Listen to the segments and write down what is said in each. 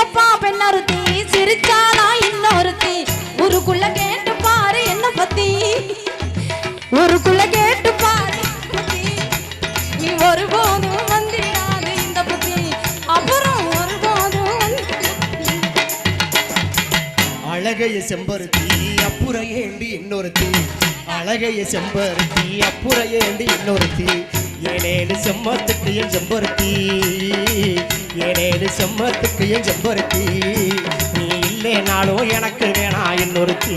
செகப்பா பெண்ணொருத்தி. சிரிச்சாலா இன்னொருத்தி. ஊருக்குள்ள கேட்டு பாரு என்ன பத்தி? ஊருக்குள்ள கேட்டு பாரு என்னை பத்தி. நீ ஒருபோதும் வந்திடாது இந்த பத்தி. அப்புறம் ஒருபோதும் வந்து அழகைய செம்பருத்தி அப்புறம் ஏண்டி இன்னொருத்தி? அழகைய செம்பருத்தி அப்புறம் ஏண்டி இன்னொருத்தி? ஏழேழு செம்மத்துக்கு என் செம்பருத்தி. ஏழேழு செம்மத்துக்கு என் செம்பருத்தி? நீ இல்லைனாலும் எனக்கு வேணா இன்னொருத்தி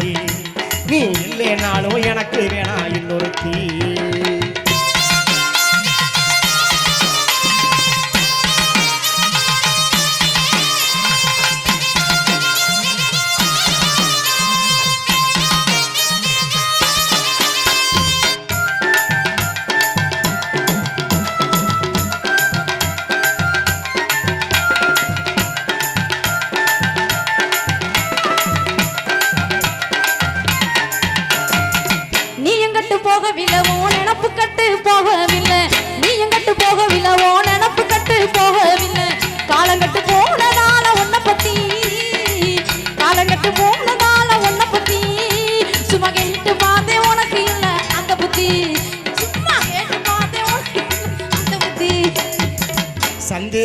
நீ இல்லைனாலும் எனக்கு வேணா இன்னொருத்தி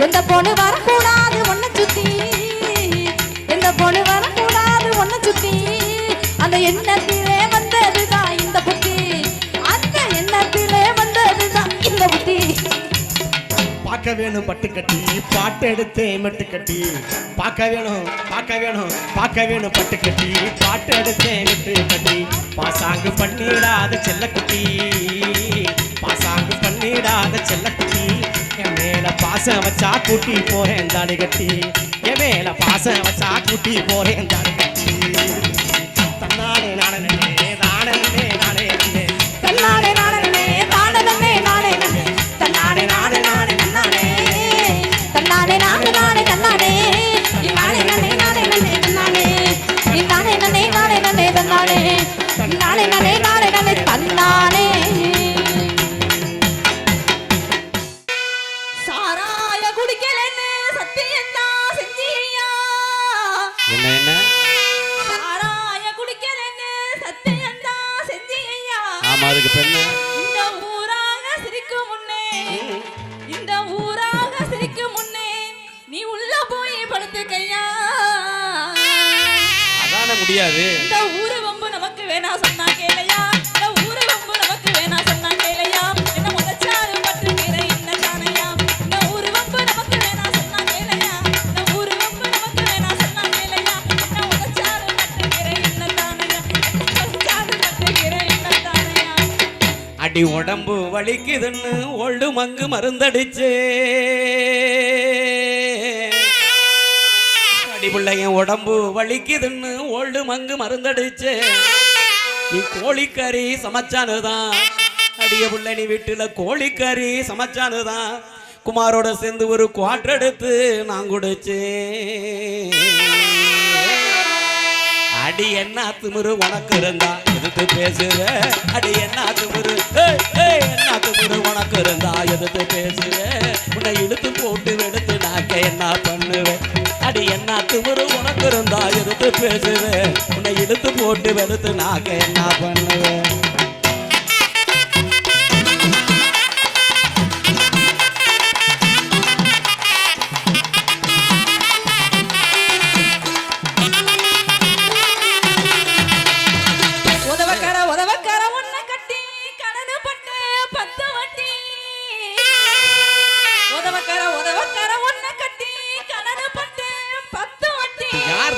எந்த பொண்ணு வரக்கூடாது ஒன்ன சுத்தி? எந்த பொண்ணு வரக்கூடாது ஒன்ன சுத்தி? அந்த எண்ணத்திலே வந்ததுதான் இந்த புத்தி. அந்த எண்ணத்திலே வந்ததுதான் இந்த புத்தி. பார்க்க வேணும் பட்டு கட்டி. பாட்டு எடுத்து மெட்டு கட்டி. பார்க்க வேணும் பார்க்க வேணும் பார்க்க வேணும் பட்டு கட்டி. பாட்டு எடுத்து மெட்டு கட்டி. பாசாங்கு பண்ணிடாத செல்லக்குட்டி. பாசாங்கு பண்ணிடாத செல்லக்குட்டி. என் மேல பாசம் வச்சா கூட்டி போறேன் தாடி கட்டி. என் மேல பாசம் வச்சா கூட்டி போறேன் தாடி உடம்பு வலிக்குதுன்னு ஓல்டு மங்கு மருந்தடிச்சே. அடிபுள்ள என் உடம்பு வலிக்குதுன்னு ஓல்டு மங்கு மருந்தடிச்சே. நீ கோழிக்கறி சமைச்சானுதான். அடிய பிள்ளை நீ வீட்டில் கோழிக்கறி சமைச்சானுதான். குமாரோட சேர்ந்து ஒரு குவாட்டர் எடுத்து நான் குடிச்சே அடி என்ன திமுரு உனக்கு இருந்தான் எதிர்த்து பேசுவேன் அடி என்ன திமிரு என்ன திமிரு உனக்கு இருந்தா எதிர்த்து பேசுற? உன்னை இழுத்து போட்டு எடுத்து நாக்க என்ன பண்ணுவேன் அடி என்ன திமிரு உனக்கு இருந்தா எதிர்த்து பேசுவேன் உன்னை இழுத்து போட்டு எடுத்து நாக்க என்ன பண்ணுவேன்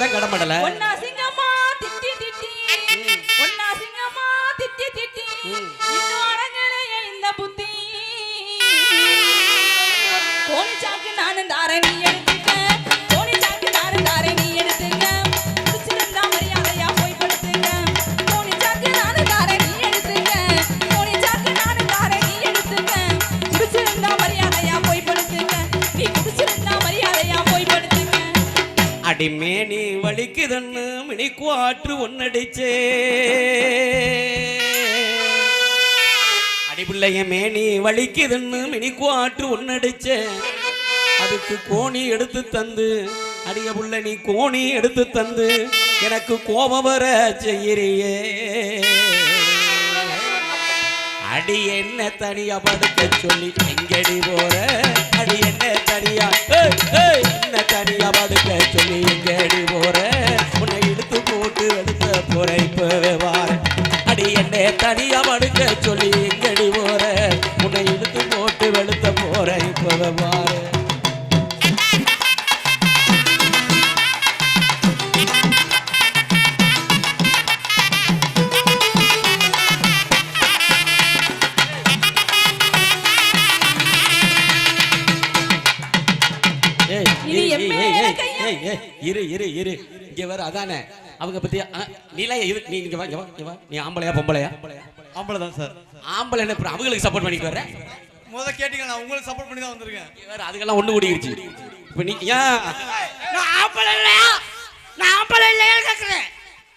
தான் கடமடல. அடி மேனி வலிக்குதுன்னு மினி குவாற்று ஒன்னடிச்சே. அடிபிள்ளைய மேனி வலிக்குதுன்னு மினி குவாற்று ஒன்னடிச்சே. அதுக்கு கோணி எடுத்து தந்து அடிய புள்ள நீ கோணி எடுத்து தந்து எனக்கு கோபம் வர செய்யறியே. அடி என்ன தனியா படுக்க சொல்லி எங்கடி போற? அடி என்ன தனியா என்ன தனியா படுக்க சொல்லி எங்கடி போற? உன்னை இழுத்து போட்டு எடுத்த போற இப்பவே வார அடி என்ன தனியா படுக்க சொல்லி எங்கடி போற? ஏய், ஏய், இரு இரு இரு. இங்க வர அதானே. அவங்க பத்தி ஆ, நீலாம் இரு நீ இங்க வா இங்க வா இங்க வா. நீ ஆம்பளையா பொம்பளையா? ஆம்பளை தான் சார். ஆம்பளை என்ன அவங்களுக்கு சப்போர்ட் பண்ணிட்டு வர முத கேட்டீங்க நான் உங்களுக்கு சப்போர்ட் பண்ணி தான் வந்திருக்கேன். இங்க வேற அதுக்கெல்லாம் ஒண்ணு கூடிருச்சு. இப்ப நீ ஏன்? நான் ஆம்பளை இல்லையா? நான் ஆம்பளை இல்லையா கேட்குறேன்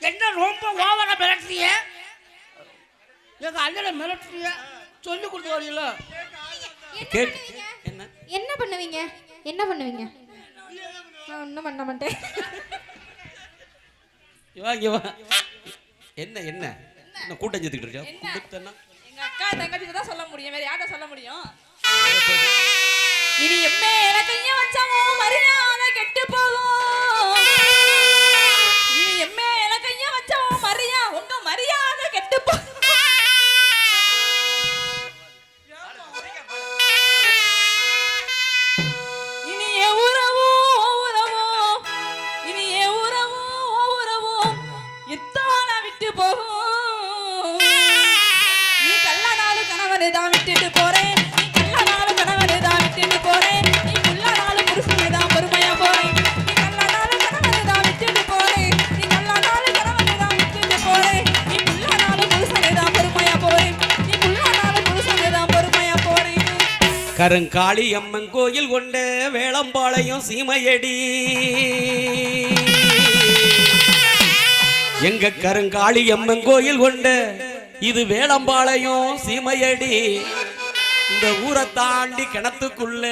என்ன ரொம்ப ஓவரா மிரட்டுறிய எங்க அண்ணனை மிரட்டுறிய சொல்லி கொடுத்து வரீங்களா என்ன என்ன? பண்ணுவீங்க? என்ன பண்ணுவீங்க? நான் ஒன்றும் பண்ண மாட்டேன். இங்க வா இங்க வா என்ன என்ன? என்ன கூட்டம் சேர்த்துக்கிட்டு இருக்க கூட்டம்னா? எங்க அக்கா தங்கச்சி தான் சொல்ல முடியும். வேற யார்ட்ட சொல்ல முடியும்? இனி என் மேல கைய வச்சவோ மரியாதை கெட்டு போகும் கருங்காளி அம்மன் கோயில் கொண்ட வேளம்பாளையம் சீமையடி. எங்க கருங்காளி அம்மன் கோயில் கொண்ட இது வேளம்பாளையம் சீமையடி. இந்த ஊரை தாண்டி கிணத்துக்குள்ள?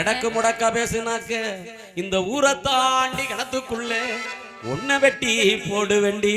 எடக்கு முடக்கா பேசுனாக்க இந்த ஊரை தாண்டி கிணத்துக்குள்ள உன்னை வெட்டி போடு வெண்டி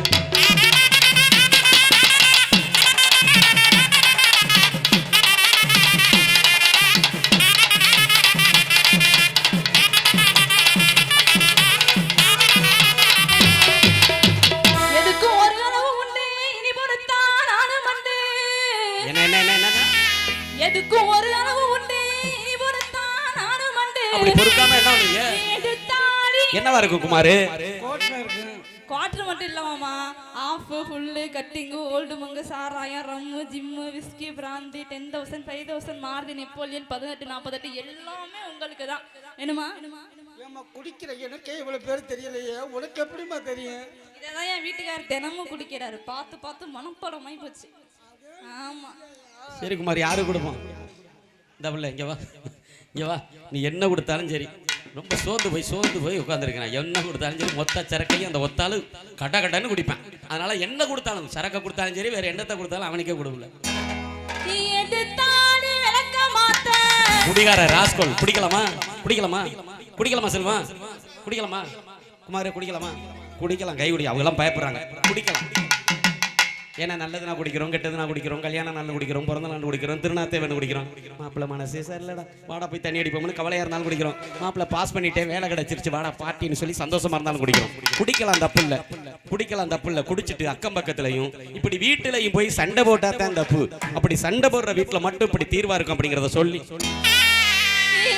என்னவா இருக்கும் குமாரு? குவார்டர் மட்டும் இல்ல மாமா. ஆஃப் ஃபுல்லு கட்டிங்கு ஓல்டு மங்கு சாராயம் rum gin whisky brandy ten thousand five thousand Maruti Napoleon பதினெட்டு நாற்பத்தெட்டு எல்லாமே உங்களுக்கு தான். என்னமா என்னமா ஏம்மா குடிக்கிற எனக்கே இவ்வளவு பேர் தெரியலையே. உனக்கு எப்படிம்மா தெரியும்? இதான் என் வீட்டுக்காரர் தினமும் குடிக்கிறாரு. பார்த்து பார்த்து மனப்படமாய் போச்சு. ஆமா. சரி குமார் யாரு கொடுப்போம்? இந்த பிள்ளை இங்க வா. இங்க வா. நீ என்ன கொடுத்தாலும் சரி. ரொம்ப சோர்ந்து போய் சோர்ந்து போய் உட்காந்துருக்கேன் என்ன கொடுத்தாலும் சரி மொத்த சரக்கையும் அந்த ஒத்தாளு கட கடன்னு குடிப்பேன். அதனால என்ன கொடுத்தாலும் சரக்கை கொடுத்தாலும் சரி வேற என்னத்தை கொடுத்தாலும் அவனுக்கே கொடுக்கல. குடிகார ராஸ்கோல் குடிக்கலாமா? குடிக்கலாமா? குடிக்கலாமா செல்வா? குடிக்கலாமா? குமார் குடிக்கலாமா? குடிக்கலாம் கை குடி அவங்கெல்லாம் பயப்படுறாங்க. குடிக்கலாம். ஏன்னா நல்லது நான் குடிக்கிறோம் கெட்டது நான் குடிக்கிறோம் கல்யாணம் நாள் குடிக்கிறோம் பிறந்த நாள் குடிக்கிறோம் திருநாத்தேவன் குடிக்கிறோம். மாப்பிள்ளை மனசே சரியில்லடா. வாடா போய் தண்ணி அடிப்போம்னு கவலையாக இருந்தாலும் குடிக்கிறோம். மாப்பிள்ளை பாஸ் பண்ணிட்டே வேலை கிடைச்சிருச்சு. வாடா பார்ட்டின்னு சொல்லி சந்தோஷமா இருந்தாலும் குடிக்கிறோம். குடிக்கலாம் தப்பு இல்லை குடிக்கலாம் தப்பு இல்லை குடிச்சிட்டு அக்கம் பக்கத்துலையும் இப்படி வீட்டுலையும் போய் சண்டை போட்டா தான் தப்பு அப்படி சண்டை போடுற வீட்டில் மட்டும் இப்படி தீர்வா இருக்கும் அப்படிங்கிறத சொல்லி. நீ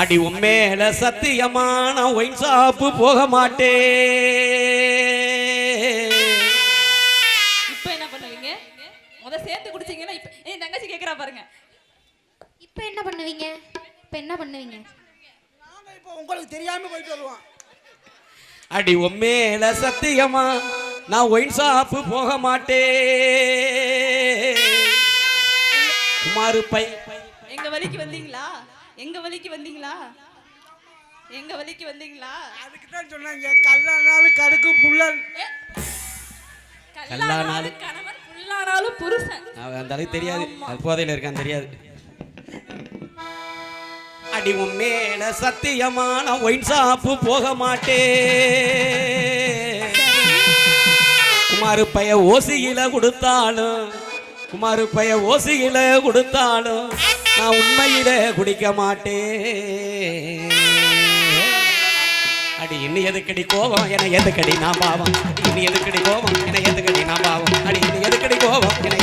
அடி உண்மையில சத்தியமா நான் ஒயின் ஷாப்பு போக மாட்டேன் இப்போ என்ன பண்ணுவீங்க? முத சேர்த்து குடிச்சீங்கன்னா இப்போ என் தங்கச்சி கேக்குறா பாருங்க. இப்போ என்ன பண்ணுவீங்க? இப்போ என்ன பண்ணுவீங்க? நாங்க இப்போ உங்களுக்கு தெரியாம போயிட்டு வருவோம். அடி உண்மையில சத்தியமா நான் ஒயின் ஷாப்பு போக மாட்டேன் குமாரு பை. எங்க வழிக்கு வந்தீங்களா? எங்க வழிக்கு வந்தீங்களா? எங்க வழிக்கு வந்தீங்களா? அதுக்கு தான் சொன்னாங்க கல்லானாலும் கடுக்கு புள்ளல் கல்லானாலும் கணவன் புல்லானாலும் புருஷன். அவன் அந்த அளவுக்கு தெரியாது. அது போதையில இருக்கான் தெரியாது. அடி உண்மையில சத்தியமா நான் ஒயின் ஷாப்பு போக மாட்டேன் குமாரு பைய ஓசியில கொடுத்தாலும் குமாரு பைய ஓசியில கொடுத்தாலும் நான் உண்மையில குடிக்க மாட்டேன். அடி இன்னும் எதுக்கடி கோவம் என எதுக்கடி நான் பாவம்? இன்னும் எதுக்கடி கோவம் என எதுக்கடி நான் பாவம்? அடி இன்னும் எதுக்கடி கோவம் என